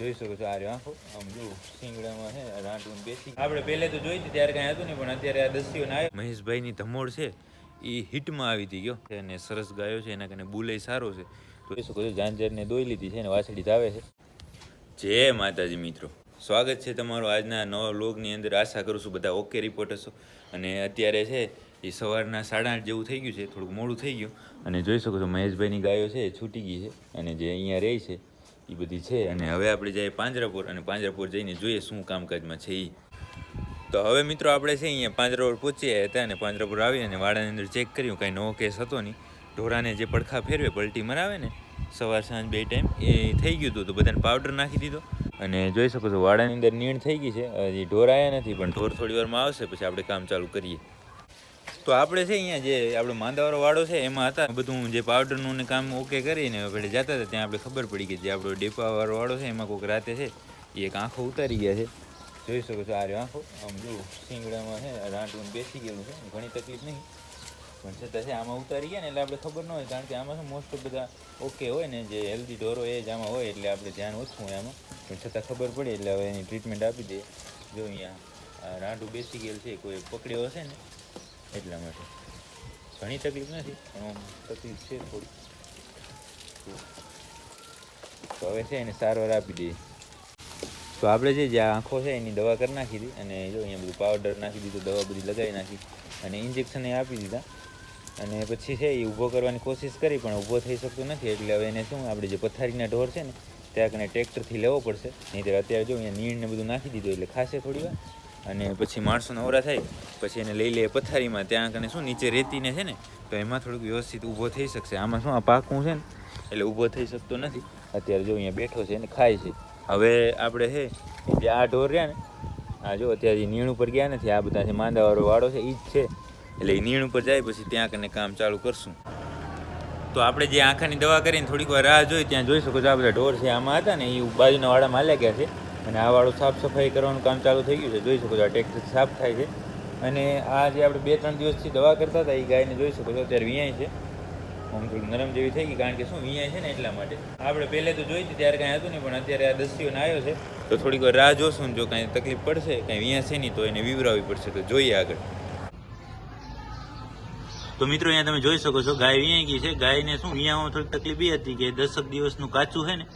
જોઈ શકો છો આ રહ્યો. આખો આમ જો સિંગડામાં છે રાંટું બેસી આપણે પહેલે તો જોઈ હતી, ત્યારે કાંઈ હતું નહીં, પણ અત્યારે આ દસ્તીઓ ના મહેશભાઈની ધમોડ છે એ હિટમાં આવી હતી ગયો. અને સરસ ગાયો છે, એના કારણે બુલે સારો છે. જોઈ શકો છો જાંજરને દોઈ લીધી છે અને વાછડી ધાવે છે. જય માતાજી મિત્રો. સ્વાગત છે તમારું આજના નવા વ્લોગની અંદર. આશા કરું છું બધા ઓકે રિપોર્ટ અને અત્યારે છે એ સવારના સાડા આઠ જેવું થઈ ગયું છે, થોડુંક મોડું થઈ ગયું. અને જોઈ શકો છો મહેશભાઈની ગાયો છે છૂટી ગઈ છે. અને જે અહીંયા રહી છે એ બધી છે અને હવે આપણે જઈએ પાંજરાપુર અને પાંજરાપુર જઈને જોઈએ શું કામકાજમાં છે એ તો હવે મિત્રો આપણે છે અહીંયા પાંજરાપુર પહોંચ્યા હતા અને પાંજરાપુર આવી અને વાડાની અંદર ચેક કર્યું, કાંઈ નવો કેસ હતો નહીં. ઢોરાને જે પડખા ફેરવે, પલટી મરાવે ને, સવાર સાંજ બે ટાઈમ એ થઈ ગયું હતું તો બધાને પાવડર નાખી દીધો. અને જોઈ શકો છો વાડાની અંદર નીણ થઈ ગઈ છે. હજી ઢોર આવ્યા નથી, પણ ઢોર થોડી વારમાં આવશે, પછી આપણે કામ ચાલુ કરીએ. તો આપણે છે અહીંયા જે આપણો માંદાવાળો વાળો છે, એમાં હતા. બધું જે પાવડરનું ને કામ ઓકે કરીને આપણે જતા હતા, ત્યાં આપણે ખબર પડી કે જે આપણો ડેપાવાળો વાળો છે, એમાં કોઈક રાતે છે, એ એક આંખો ઉતારી ગયા છે. જોઈ શકો છો આ રહ્યો આંખો. આમ જો શિંગડામાં છે, રાંટું બેસી ગયેલું છે, ઘણી તકલીફ નહીં. પણ છતાં છે, આમાં ઉતારી ગયા ને એટલે આપણે ખબર ન હોય, કારણ કે આમાં મોસ્ટ ઓફ બધા ઓકે હોય ને, જે હેલ્ધી ઢોરો એ જ આમાં હોય, એટલે આપણે ધ્યાન ઓછું હોય આમાં. પણ છતાં ખબર પડે, એટલે હવે એની ટ્રીટમેન્ટ આપી દે જો અહીંયા રાંડું બેસી ગયેલ છે, કોઈ પકડ્યો હશે ને એટલા માટે. ઘણી તકલીફ નથી, પણ તકલીફ છે થોડી. તો હવે છે એને સારવાર આપી દઈએ. તો આપણે જે જે આંખો છે એની દવા કરી નાખી હતી અને જો અહીંયા બધું પાવડર નાખી દીધું, દવા બધી લગાવી નાખી અને ઇન્જેક્શન એ આપી દીધા. અને પછી છે એ ઊભો કરવાની કોશિશ કરી, પણ ઊભો થઈ શકતો નથી. એટલે હવે એને શું, આપણે જે પથારીના ઢોર છે ને, ત્યાં કને ટ્રેક્ટરથી લેવો પડશે. નહીં અત્યારે જો અહીંયા નીણ ને બધું નાખી દીધું, એટલે ખાશે થોડી વાર. અને પછી માણસો નવરા થાય, પછી એને લઈ લે પથારીમાં, ત્યાં કને શું નીચે રેતીને છે ને, તો એમાં થોડુંક વ્યવસ્થિત ઊભો થઈ શકશે. આમાં શું, આ પાકું છે ને, એટલે ઊભો થઈ શકતો નથી. અત્યારે જો અહીંયા બેઠો છે અને ખાય છે. હવે આપણે છે જે આ ઢોર રહ્યા ને, આ જો અત્યારે નીણ ઉપર ગયા નથી, આ બધા જે માંદાવાળો વાળો છે એ જ છે. એટલે એ નીણ ઉપર જાય, પછી ત્યાં કને કામ ચાલુ કરશું. તો આપણે જે આંખાની દવા કરીને થોડીક વાર રાહ જોઈ, ત્યાં જોઈ શકો છો, આ બધા ઢોર છે, આમાં હતા ને એ બાજુના વાળામાં હાલ્યા ગયા છે. અને આ વાળું સાફ સફાઈ કરવાનું કામ ચાલુ થઈ ગયું છે. જોઈ શકો છો, આ ટેક્ટર સાફ થાય છે. અને આ જે આપણે બે ત્રણ દિવસથી દવા કરતા હતા, એ ગાયને જોઈ શકો છો, અત્યારે વિયાય છે. આમ થોડીક નરમ જેવી થઈ ગઈ, કારણ કે શું, વિયાય છે ને એટલા માટે. આપણે પહેલે તો જોઈ હતી, ત્યારે કાંઈ હતું નહીં, પણ અત્યારે આ દસ્તીઓને આવ્યો છે. તો થોડીક વાર રાહ જોશું ને જો કાંઈ તકલીફ પડશે, કાંઈ વિયા છે નહીં, તો એને વિવરાવવી પડશે. તો જોઈએ આગળ. તો મિત્રો, અહીંયા તમે જોઈ શકો છો, ગાય વિયાઈ ગઈ છે. ગાયને શું વિયામાં થોડીક તકલીફ એ હતી કે દસક દિવસનું કાચું છે ને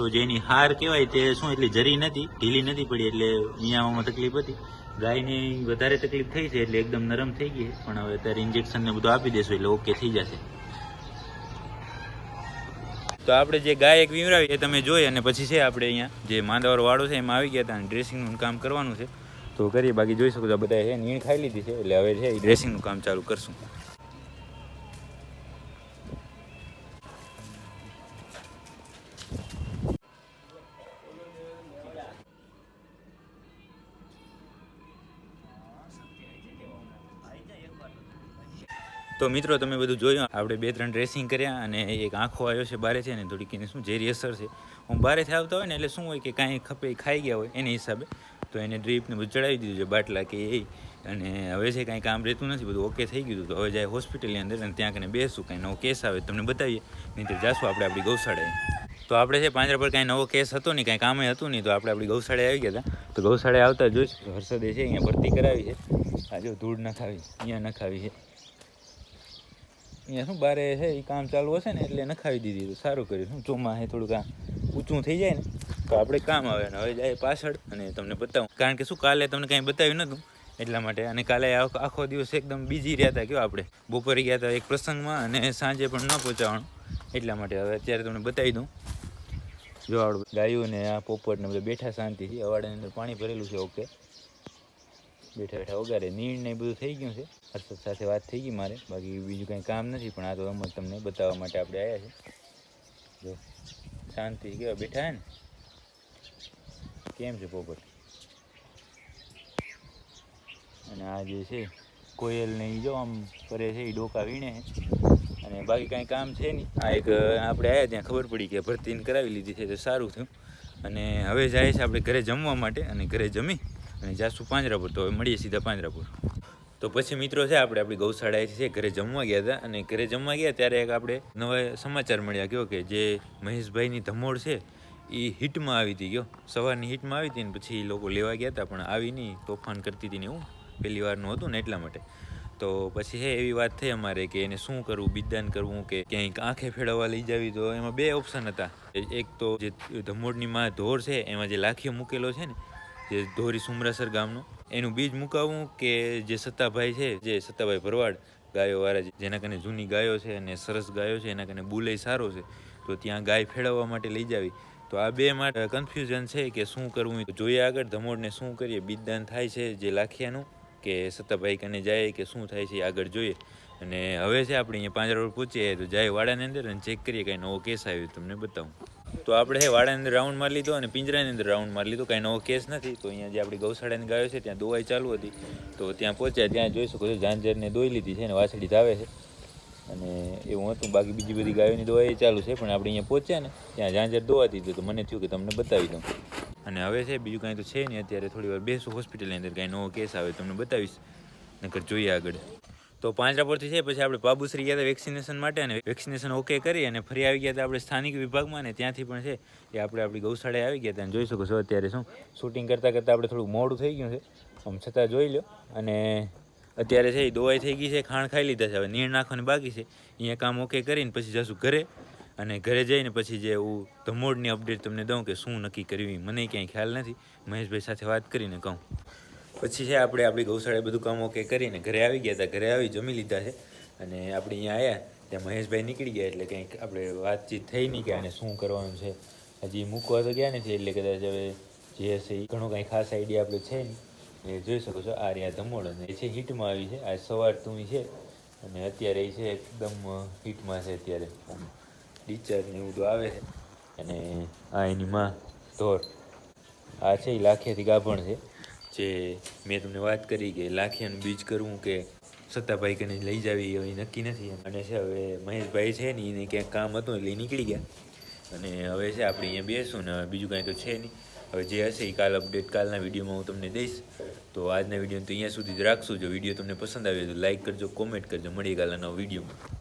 તો જેની હાર કહેવાય તે શું, એટલી જરી નથી, ઢીલી નથી પડી, એટલે વિયામાં તકલીફ હતી. ગાયની વધારે તકલીફ થઈ છે, એટલે એકદમ નરમ થઈ ગઈ પણ હવે અત્યારે ઇન્જેક્શન ને બધું આપી દેશું, એટલે ઓકે થઈ જશે. તો આપણે જે ગાય એક વીવરાવી, એ તમે જોઈ અને પછી છે આપણે અહીંયા જે માંદાવર વાળો છે, એમાં આવી ગયા હતા અને ડ્રેસિંગનું કામ કરવાનું છે. તો કરીએ, બાકી જોઈ શકો છો બધા છે, નીણ ખાઈ લીધી છે, એટલે હવે છે ડ્રેસિંગનું કામ ચાલુ કરશું. તો મિત્રો, તમે બધું જોયું? આપણે બે ત્રણ ડ્રેસિંગ કર્યા અને એક આંખો આવ્યો છે બારે છે ને, થોડીક એને શું ઝેરી અસર છે. હું બારેથી આવતા હોય ને, એટલે શું હોય કે કાંઈ ખપે, ખાઈ ગયા હોય એના હિસાબે, તો એને ડ્રીપને બધું ચડાવી દીધું છે, બાટલા કે એ. અને હવે છે કાંઈ કામ રહેતું નથી, બધું ઓકે થઈ ગયું તો હવે જાય હોસ્પિટલની અંદર અને ત્યાં કને બેસું, કાંઈ નવો કેસ આવે તમને બતાવીએ. નહીં તો જાશું આપણે આપણી ગૌશાળાએ. તો આપણે છે પાંજરા પર કાંઈ નવો કેસ હતો નહીં, કાંઈ કામે હતું નહીં, તો આપણે આપણી ગૌશાળાએ આવી ગયા હતા. તો ગૌશાળાએ આવતા જોઈશું. હર્ષદે છે અહીંયા ભરતી કરાવી છે. આ જો ધૂળ નખાવી, અહીંયા નખાવી છે. અહીંયા શું બારે છે એ કામ ચાલુ હશે ને એટલે નખાવી દીધી તો. સારું કર્યું. શું ચોમાસે થોડુંક આ ઊંચું થઈ જાય ને, તો આપણે કામ આવે ને. હવે જાય પાછળ અને તમને બતાવું. કારણ કે શું કાલે તમને કાંઈ બતાવ્યું નહોતું એટલા માટે અને કાલે આખો દિવસ એકદમ બિઝી રહ્યા હતા. કયો આપણે? બપોરે ગયા હતા એક પ્રસંગમાં અને સાંજે પણ ન પહોંચાવાનું. એટલા માટે હવે અત્યારે તમને બતાવી દઉં. જો આપણે ગાયું ને આ પોપટ ને બધા બેઠા શાંતિથી, અવાડાની અંદર પાણી ભરેલું છે ઓકે બેઠા બેઠા વગાડે. નીણ ને બધું થઈ ગયું છે. હર્ષદ સાથે વાત થઈ ગઈ મારે. બાકી બીજું કંઈ કામ નથી, પણ આ તો અમર તમને બતાવવા માટે આપણે આવ્યા છે જો, શાંતિ કેવા બેઠા હે ને? કેમ છે પોપટ? અને આ જે છે, કોયલ ને જો આમ કરે છે એ ડોકા વીણે અને બાકી કાંઈ કામ છે નહીં. આ એક આપણે આવ્યા ત્યાં ખબર પડી કે ભરતીને કરાવી લીધી છે, તો સારું થયું. અને હવે જાય છે આપણે ઘરે જમવા માટે અને ઘરે જમી અને જાસુ પાંજરાપુર, તો હવે મળીએ સીધા પાંજરાપુર. તો પછી મિત્રો છે, આપણે આપણી ગૌશાળાએ છે, ઘરે જમવા ગયા હતા. અને ઘરે જમવા ગયા ત્યારે એક આપણે નવા સમાચાર મળ્યા, કયો કે જે મહેશભાઈની ધમોડ છે એ હિટમાં આવી હતી ગયો સવારની હિટમાં આવી હતી ને પછી એ લોકો લેવા ગયા હતા, પણ આવી નહીં, તોફાન કરતી હતી ને એવું. પહેલી વારનું હતું ને એટલા માટે. તો પછી હે, એવી વાત થઈ અમારે કે એને શું કરવું બિદાન કરવું કે ક્યાંક આંખે ફેરવવા લઈ જાવી, તો એમાં બે ઓપ્શન હતા. એક તો જે ધમોડની માં ધોર છે, એમાં જે લાખીઓ મૂકેલો છે ને જે ધોરી સુમરાસર ગામનો, એનું બીજ મુકાવું કે જે સત્તાભાઈ છે, જે સત્તાભાઈ ભરવાડ ગાયો વાળા જેના કને જૂની ગાયો છે અને સરસ ગાયો છે, એના કને બુલેય સારો છે, તો ત્યાં ગાય ફેળવવા માટે લઈ જાવી. તો આ બે માટે કન્ફ્યુઝન છે કે શું કરવું જોઈએ આગળ, ધમોડને શું કરીએ? બીજદાન થાય છે જે લાખિયાનું કે સત્તાભાઈ કને જાય કે શું થાય છે આગળ જોઈએ. અને હવે છે આપણે અહીંયા પાંજરા રોડ તો જાય વાડાની અંદર અને ચેક કરીએ કાંઈ નવો કેસ આવ્યો તમને બતાવું. તો આપણે વાડાની અંદર રાઉન્ડ મારી લીધો અને પિંજરાની અંદર રાઉન્ડ મારી લીધો. કાંઈ નવો કેસ નથી. તો અહીંયા જે આપણી ગૌશાળાની ગાયો છે, ત્યાં દોવાઈ ચાલુ હતી. તો ત્યાં પહોંચ્યા, ત્યાં જોઈ શકો છો, ઝાંઝરને દોઈ લીધી છે અને વાછડી ધાવે છે. અને એવું હતું. બાકી બીજી બધી ગાયોની દોવાઈ ચાલુ છે, પણ આપણે અહીંયા પહોંચ્યા ને, ત્યાં ઝાંઝર દોવાતી હતી. તો મને થયું કે તમને બતાવી દઉં. અને હવે છે, બીજું કાંઈ તો છે નહીં. અત્યારે થોડી વાર બેસું હોસ્પિટલની અંદર. કાંઈ નવો કેસ આવે તમને બતાવીશ. નકર જોઈએ આગળ. તો પાંજરા પરથી છે પછી આપણે બાબુશ્રી ગયા હતા વેક્સિનેશન માટે અને વેક્સિનેશન ઓકે કરી અને ફરી આવી ગયા હતા આપણે સ્થાનિક વિભાગમાં ને ત્યાંથી પણ છે એ આપણે આપણી ગૌશાળાએ આવી ગયા હતા અને જોઈ શકો છો અત્યારે શું શૂટિંગ કરતાં કરતાં આપણે થોડું મોડું થઈ ગયું છે. આમ છતાં જોઈ લો અને અત્યારે છે એ દવાઈ થઈ ગઈ છે, ખાણ ખાઈ લીધા છે. હવે નીર નાખવાની બાકી છે. અહીંયા કામ ઓકે કરીને પછી જશું ઘરે અને ઘરે જઈને પછી જે હું ધમોડની અપડેટ તમને દઉં કે શું નક્કી કરવી મને ક્યાંય ખ્યાલ નથી. મહેશભાઈ સાથે વાત કરીને કહું. પછી છે આપણે આપણી ગૌશાળાએ બધું કામ ઓકે કરીને ઘરે આવી ગયા હતા, ઘરે આવી જમી લીધા છે. અને આપણે અહીંયા આવ્યા ત્યાં મહેશભાઈ નીકળી ગયા એટલે કંઈક આપણે વાતચીત થઈ નહીં કે આને શું કરવાનું છે. હજી મૂકવા તો ગયા નથી એટલે કદાચ હવે જે હશે એ ઘણો કાંઈ ખાસ આઈડિયા આપણે છે નહીં. એ જોઈ શકો છો, આ રહ્યા ધમોડ અને એ છે હિટમાં આવી છે. આ સવાર તું છે અને અત્યારે એ છે એકદમ હિટમાં છે અત્યારે. ટીચર ને એવું તો આવે છે. અને આ એની માં ધોર. આ છે એ લાખેથી ગાભણ છે. જે મેં તમને વાત કરી કે લાખિયાનું બીજ કરવું કે સત્તાભાઈ કને લઈ જાવી એ નક્કી નથી. અને છે હવે મહેશભાઈ છે ને એને ક્યાંક કામ હતું એટલે નીકળી ગયા. અને હવે છે આપણે અહીંયા બેસું ને બીજું કાંઈ તો છે નહીં. હવે જે હશે એ કાલ અપડેટ કાલના વિડીયોમાં હું તમને દઈશ. તો આજના વીડિયો તો અહીંયા સુધી જ રાખશું. જો વીડિયો તમને પસંદ આવ્યો તો લાઈક કરજો કોમેન્ટ કરજો. મળીએ કાલના વિડીયોમાં.